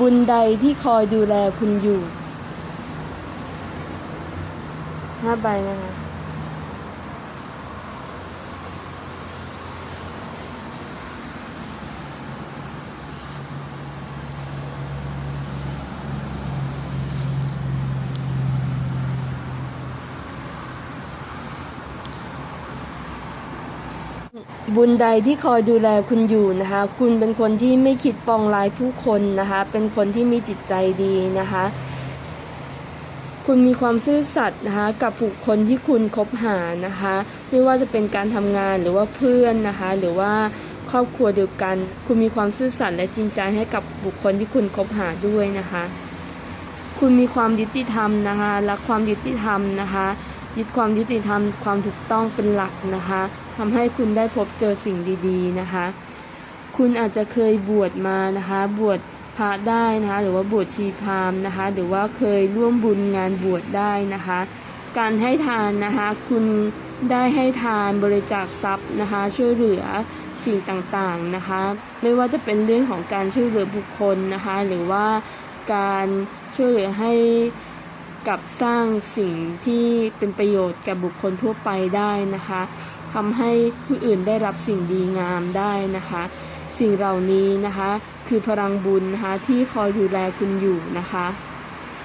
บุญใดที่คอยดูแลคุณอยู่ห้าใบนะคะ บุญใดที่คอยดูแลคุณอยู่นะคะ คุณเป็นคนที่ไม่คิดปองร้ายผู้คนนะคะ เป็นคนที่มีจิตใจดีนะคะ คุณมีความซื่อสัตย์นะคะ กับบุคคลที่คุณคบหานะคะ ไม่ว่าจะเป็นการทำงานหรือว่าเพื่อนนะคะ หรือว่าครอบครัวเดียวกัน คุณมีความซื่อสัตย์และจริงใจให้กับบุคคลที่คุณคบหาด้วยนะคะ คุณมีความยุติธรรมนะคะ รักความยุติธรรมนะคะ ยึดความยุติธรรมความถูกต้องเป็นหลักนะคะทำให้คุณได้พบเจอสิ่งดีๆนะคะ คุณอาจจะเคยบวชมานะคะ บวชพระได้นะคะหรือว่าบวชชีพามนะคะ หรือว่าเคยร่วมบุญงานบวชได้นะคะ การให้ทานนะคะ คุณได้ให้ทานบริจาคทรัพย์นะคะ ช่วยเหลือสิ่งต่างๆนะคะ ไม่ว่าจะเป็นเรื่องของการช่วยเหลือบุคคลนะคะ หรือว่าการช่วยเหลือให้ กับสร้างสิ่งที่เป็นประโยชน์แก่บุคคลทั่วไปได้นะคะทำให้ผู้อื่นได้รับสิ่งดีงามได้นะคะ สิ่งเหล่านี้นะคะ คือพลังบุญนะคะที่คอยดูแลคุณอยู่นะคะ